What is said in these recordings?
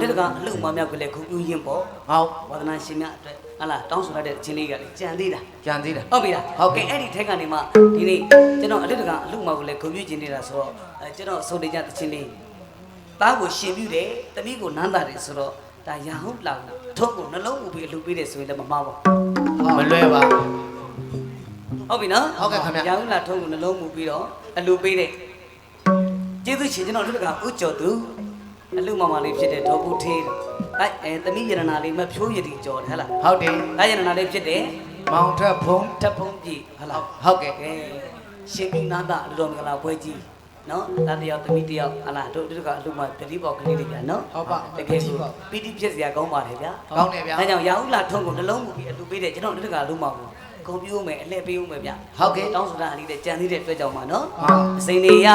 လေးတကအလှမမြောက်ကလေးခုပြူရင်ပေါ့ဟုတ်ဝါဒနာရှင်များအတွက်ဟလာတောင်းဆိုရတဲ့အချင်းလေးကလေကြံသေးတာကြံသေးတယ်ဟုတ်ပြီလားဟုတ်ကဲ့အဲ့ဒီထက်ကနေမှဒီနေ့ကျွန်တော်အလေးတကအလှမောက်ကလေးခုပြူခြင်းနေတာဆိုတော့အဲကျွန်တော်ဆုံးနေကြတဲ့ချင်းလေးသားကိုရှင်ပြူတယ်တမီးကိုနမ်းတာတယ်ဆိုတော့ဒါရဟုတ်လောက်ထုံးကိုနှလုံးမူပြီးအလှပေးတယ်ဆိုရင်လည်းမမှားပါဘူးမလွဲပါဟုတ်ပြီနော်ဟုတ်ကဲ့ခင်ဗျရဟုတ်လားထုံးကိုနှလုံးမူပြီးတော့အလှပေးတယ်ကျေးဇူးရှင်ကျွန်တော်အလေးတကဥကျော်သူ အလှမောင်မလေးဖြစ်တဲ့ဒေါ်ဘူးထေးအဲအဲတမီးရတနာလေးမဖြိုးရည်တီကျော်တယ်ဟဲ့လားဟုတ်တယ်ဒါရတနာလေးဖြစ်တယ်မောင်ထက်ဖုံးထပ်ဖုံးကြည့်ဟလာဟုတ်ကဲ့ကဲရှင်ကိနာတာလူတော်မင်္ဂလာပွဲကြီးနော်ဒါတယောက်သမီးတယောက်ဟလာတို့တို့ကအလူမပတိပေါက်ကလေးတွေဗျာနော်ဟုတ်ပါတကယ်ကိုပီတိဖြစ်စရာကောင်းပါတယ်ဗျာကောင်းတယ်ဗျာဒါကြောင့်ရာဟုလာထုံးကိုနှလုံးမူပြီးအလူပေးတယ်ကျွန်တော်တို့ကလူမောင်ကို ကွန်ပျူတာမယ်အလှည့်ပေးဦးမယ်ဗျာဟုတ်ကဲ့တောင်းဆိုတာအလေးတဲ့ကြံသေးတဲ့အတွက်ကြောင့်ပါနော်ဟုတ်အစိမ့်နေရ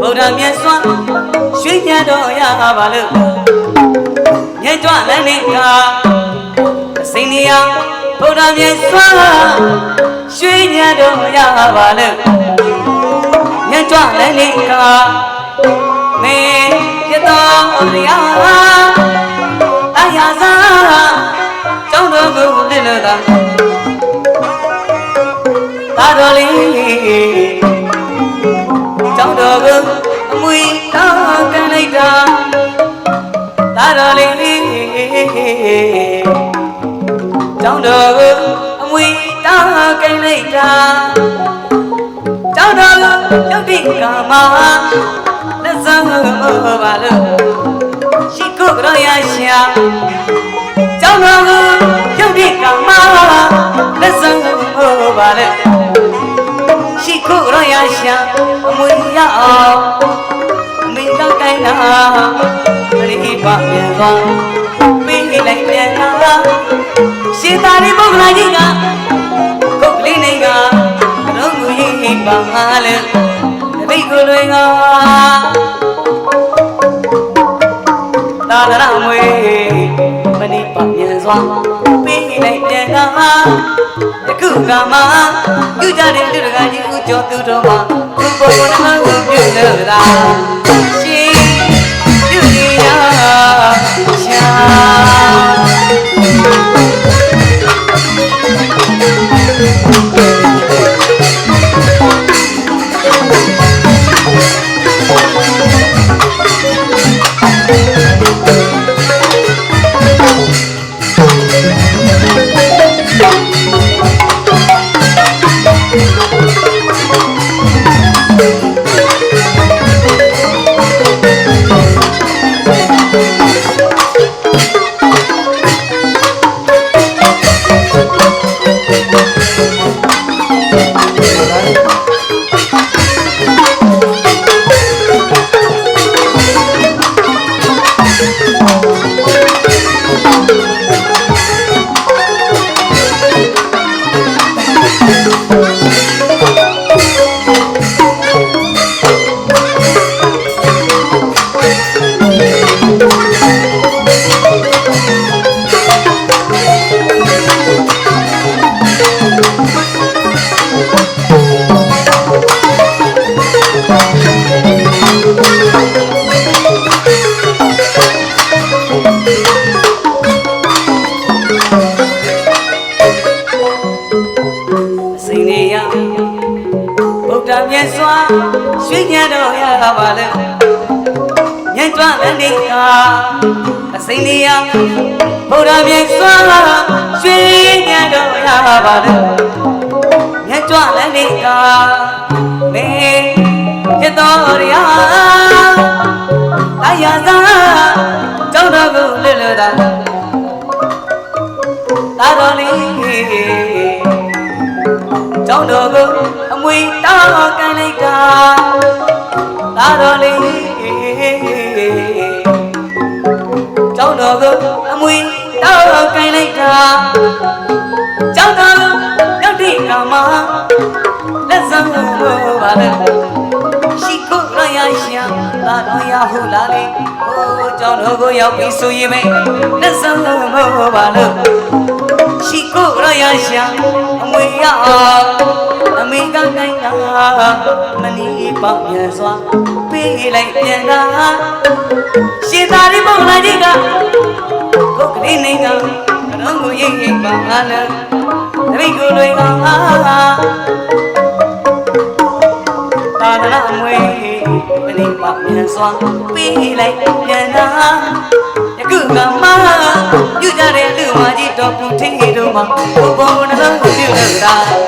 ဗုဒ္ဓမြတ်စွာရွှေညံတော်ရပါလို့ညကြွလည်းနေကအစိမ့်နေရဗုဒ္ဓမြတ်စွာရွှေညံတော်ရပါလို့ညကြွလည်းနေကမေရတော်ရအယာသာကျောင်းတော်ကို ကျောင်းတော်ကိုအမွေတောင်းကန်လိုက်တာသာတော်လေးကျောင်းတော်ကိုအမွေတောင်းကန်လိုက်တာကျောင်းတော်ကိုရုပ်တိကာမလက်စမ်းပါလို့ရှိခိုးကြရရှာကျောင်းတော်ကိုရုပ်တိကာမလက်စမ်းပါလို့ မွေရအောင်အမိကကိုင်းနာပရိပါပြန်သွားပေးလိုက်ပြန်လာရှင်သာရိပုတ္တရာကြီးကကုတ်ကလေးနေကလုံးမူရင်ပါလေတပိတ်ကိုလွင်ကသာရရမွေပရိ ပါပြန်သွားပေးလိုက်ပြန်လာတခုကမှပြုကြတဲ့လူတကာကြီးဦးကျော်သူတော်မှာသူပေါ်ပေါ်နှမကိုပြုလို့သာ ရွှေညံတော်ရပါလေညံကြွလည်းနေကအစိန်နေရဗုဒ္ဓမြတ်စွာရွှေညံတော်ရပါလေညံကြွလည်းနေကမေရတော်ရအယာသာကျောင်းတော်ကိုလွတ်လွတ်သာသာတော် မွေတောင်းကန်လိုက်တာသာတော်လေးကျောင်းတော်ကိုအမွေတောင်းကန်လိုက်တာကျောင်းတော်ကိုရောက်တဲ့ကမှာလက်စမ်းလို့ပါလေရှိခိုးရရရှာသာတော်ရဟုတ်လားလေဟိုကျောင်းတော်ကိုရောက်ပြီဆိုရင်ပဲလက်စမ်းလို့ပါလို့ရှိကိုရရရှာအမွေရအ မေကတိုင်းကမနီးပေါပြန်စွာပေးလိုက်ပြန်တာရှင်သာရိပုတ္တရာကြီးကကိုကလေးနေကကတော့ကိုရိပ်ရိပ်ပါငါလည်းတပိတ်ကိုလွင်ကသာသနာအမွေမနီးပေါပြန်စွာပေးလိုက်ပြန်တာယခုကမှပြုကြတဲ့လူမကြီးတော်ပူထင်းတို့မှာဘုံဘုံနှလုံးကိုပြုလို့တာပြု